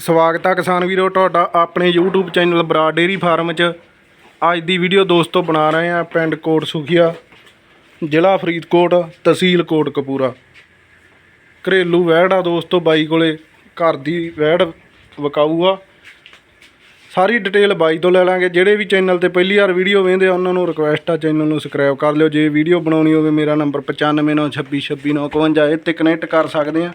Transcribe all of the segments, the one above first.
ਸਵਾਗਤ ਆ ਕਿਸਾਨ ਵੀਰੋ, ਤੁਹਾਡਾ ਆਪਣੇ YouTube channel Brar dairy farm 'ਚ। ਅੱਜ ਦੀ ਵੀਡੀਓ ਦੋਸਤੋ ਬਣਾ ਰਹੇ ਆ ਪਿੰਡ ਕੋਟ ਸੁਖੀਆ, ਜ਼ਿਲ੍ਹਾ ਫਰੀਦਕੋਟ, ਤਹਿਸੀਲ ਕੋਟ ਕਪੂਰਾ। ਘਰੇਲੂ ਵਹਿੜ ਆ ਦੋਸਤੋ ਬਾਈ ਕੋਲੇ, ਘਰ ਦੀ ਵਹਿੜ ਵਿਕਾਊ ਆ। ਸਾਰੀ ਡਿਟੇਲ ਬਾਈ ਤੋਂ ਲੈ ਲਾਂਗੇ। ਜਿਹੜੇ ਵੀ ਚੈਨਲ ਤੇ ਪਹਿਲੀ ਵਾਰ ਵੀਡੀਓ ਵੇਖਦੇ ਆ, ਉਹਨਾਂ ਨੂੰ ਰਿਕੁਐਸਟ ਆ ਚੈਨਲ ਨੂੰ ਸਬਸਕ੍ਰਾਈਬ ਕਰ ਲਿਓ। ਜੇ ਵੀਡੀਓ ਬਣਾਉਣੀ ਹੋਵੇ, ਮੇਰਾ ਨੰਬਰ 9596262951 ਇਹ ਤੇ ਕਨੈਕਟ ਕਰ ਸਕਦੇ ਆ।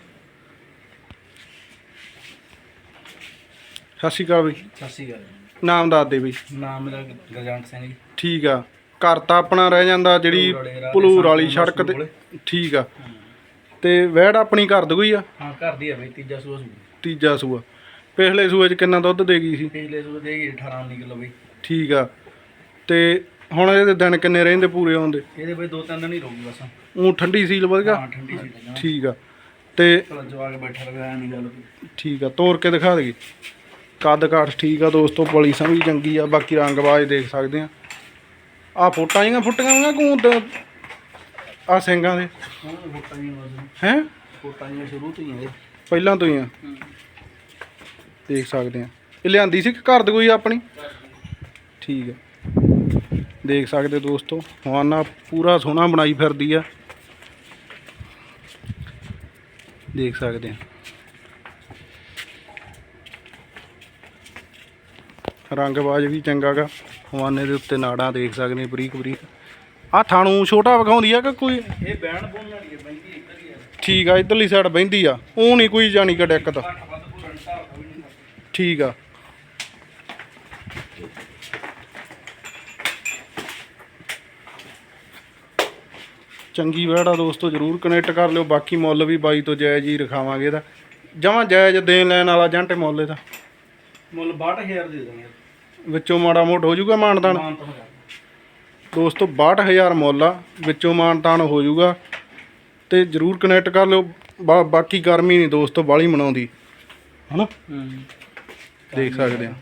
ਸਤਿ ਸ਼੍ਰੀ ਅਕਾਲ ਬਈ। ਸਤਿ ਸ਼੍ਰੀ ਅਕਾਲ ਨਾਮ ਦੱਸ ਦੇ ਬਈ। ਨਾਮ ਮੇਰਾ ਗਰਜੰਟ ਸਿੰਘ ਜੀ। ਠੀਕ ਆ। ਘਰ ਤਾਂ ਆਪਣਾ ਰਹਿ ਜਾਂਦਾ ਜਿਹੜੀ ਭਲੂਰ ਵਾਲੇ ਰਾਹ ਦੇ ਸੜਕ ਤੇ। ਠੀਕ ਆ। ਤੇ ਵਹਿੜ ਆਪਣੀ ਘਰ ਦਗੋਈ ਆ? ਹਾਂ ਘਰ ਦੀ ਹੈ ਬਈ ਤੀਜਾ ਸੂਆ ਸੂ ਤੀਜਾ ਸੂਆ। ਪਿਛਲੇ ਸੂਏ 'ਚ ਕਿੰਨਾ ਦੁੱਧ ਦੇ ਗਈ ਸੀ? ਪਿਛਲੇ ਸੂਆ ਦੇ ਗਈ 18 19 ਕਿਲੋ ਬਈ। ਠੀਕ ਆ। ਤੇ ਹੁਣ ਇਹਦੇ ਦਿਨ ਕਿੰਨੇ ਰਹਿੰਦੇ ਪੂਰੇ ਆਉਂਦੇ ਇਹਦੇ ਬਈ ਦੋ ਤਿੰਨ ਦਿਨ ਹੀ ਰਹੂਗੀ ਬਸ। ਉਹ ਠੰਡੀ ਸੀਲ ਵਧੀਆ ਹਾਂ ਠੰਡੀ ਸੀ ਨਾ ਠੀਕ ਆ। ਤੇ ਚਲੋ ਜਵਾ ਕੇ ਬੈਠਾ ਰਵੇ ਐ ਨਹੀਂ ਗੱਲ। ਠੀਕ ਆ ਤੋੜ ਕੇ ਦਿਖਾ ਦੇਗੀ ਕੱਦ ਕਾਠ ਠੀਕ ਆ, ਦੋਸਤੋ ਪਲੀ ਸਮਝ ਚੰਗੀ ਆ, ਬਾਕੀ ਰੰਗ ਬਾਜ ਦੇਖ ਸਕਦੇ ਆ। ਆ ਫੋਟਾਂ ਜੀਆਂ ਫੁੱਟੀਆਂ ਹੋਈਆਂ ਕੂੰਦ ਆ ਸਿੰਘਾਂ ਦੇ। ਫੋਟਾਂ ਹੀ? ਹੈ ਫੋਟਾਂ ਹੀ ਸ਼ੁਰੂ ਤੋਂ ਹੀ ਆ ਪਹਿਲਾਂ ਤੋਂ ਹੀ ਆ। ਦੇਖ ਸਕਦੇ ਆ। ਇਹ ਲਿਆਂਦੀ ਸੀ ਕਿ ਘਰ ਦੀ ਕੋਈ ਆਪਣੀ? ਠੀਕ ਆ। ਦੇਖ ਸਕਦੇ ਦੋਸਤੋ, ਹਵਾਨਾ ਪੂਰਾ ਸੋਹਣਾ ਬਣਾਈ ਫਿਰਦੀ ਆ। ਦੇਖ ਸਕਦੇ ਆ। ਰੰਗਬਾਜ ਵੀ ਚੰਗਾ ਗਾ। ਹਵਾਨੇ ਦੇ ਉੱਤੇ ਨਾੜਾਂ ਦੇਖ ਸਕਦੇ ਆ ਬਰੀਕ ਬਰੀਕ। ਆ ਥਾਣੂ ਛੋਟਾ ਵਿਖਾਉਂਦੀ ਆ ਕਿ ਕੋਈ? ਇਹ ਬੈਣ ਬੋਨ ਵਾਲੀ ਹੈ ਬਈ ਇੱਧਰ ਹੀ ਹੈ ਠੀਕ ਆ ਇਧਰਲੀ ਸਾਈਡ ਬਹਿੰਦੀ ਆ। ਉਹ ਨਹੀਂ ਕੋਈ ਜਾਣੀ ਕਿ ਦਿੱਕਤ ਦਾ ਠੀਕ ਆ। ਚੰਗੀ ਵਹਿੜਾ ਦੋਸਤੋ ਜਰੂਰ ਕਨੈਕਟ ਕਰ ਲਿਓ। ਬਾਕੀ ਮੁੱਲ ਵੀ ਬਾਈ ਤੋਂ ਜਾਇਜ਼ ਹੀ ਰਖਾਵਾਂਗੇ ਇਹਦਾ। ਜਮਾਂ ਜਾਇਜ਼ ਦੇਣ ਲੈਣ ਵਾਲਾ ਜੰਟ ਮੁੱਲ ਇਹਦਾ। ਮੁੱਲ 62000 ਦੇ ਦਾਂਗੇ ਵਿੱਚੋਂ ਮਾੜਾ ਮੋਟ ਹੋ ਜਾਊਗਾ ਮਾਨਦਾਨ ਮਾਨ ਤਾਂ ਹੋਇਆ ਦੋਸਤੋ 62000 ਮੁੱਲ ਆ ਵਿੱਚੋਂ ਮਾਨਤਾਨ ਹੋ ਜਾਊਗਾ। ਤੇ ਜਰੂਰ ਕਨੈਕਟ ਕਰ ਲਿਓ ਬਾ- ਬਾਕੀ ਗਰਮੀ ਨਹੀਂ ਦੋਸਤੋ ਬਾਲੀ ਮਨਾਉਂਦੀ। ਹਨਾ? ਹੂੰ। ਦੇਖ ਸਕਦੇ ਆ।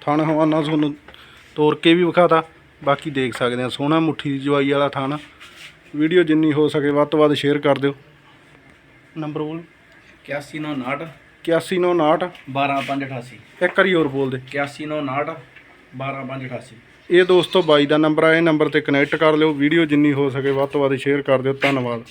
ਥਣ ਹਵਾਨਾ ਤੁਹਾਨੂੰ ਤੋੜ ਕੇ ਵੀ ਵਿਖਾਤਾ। ਬਾਕੀ ਦੇਖ ਸਕਦੇ ਆ ਸੋਹਣਾ ਮੁੱਠੀ ਦੀ ਜਵਾਈ ਵਾਲਾ ਥਣ। ਵੀਡੀਓ ਜਿੰਨੀ ਹੋ ਸਕੇ ਵੱਧ ਤੋਂ ਵੱਧ ਸ਼ੇਅਰ ਕਰ ਦਿਓ। ਨੰਬਰ ਬੋਲ। 8159 8199 12588 ਇੱਕ ਵਾਰੀ ਹੋਰ ਬੋਲ ਦੇ। 8159 12588 ਇਹ ਦੋਸਤੋ ਬਾਈ ਦਾ ਨੰਬਰ ਆ ਇਹ ਨੰਬਰ ਤੇ ਕਨੈਕਟ ਕਰ ਲਿਓ। ਵੀਡੀਓ ਜਿੰਨੀ ਹੋ ਸਕੇ ਵੱਧ ਤੋਂ ਵੱਧ ਸ਼ੇਅਰ ਕਰ ਦਿਓ। ਧੰਨਵਾਦ।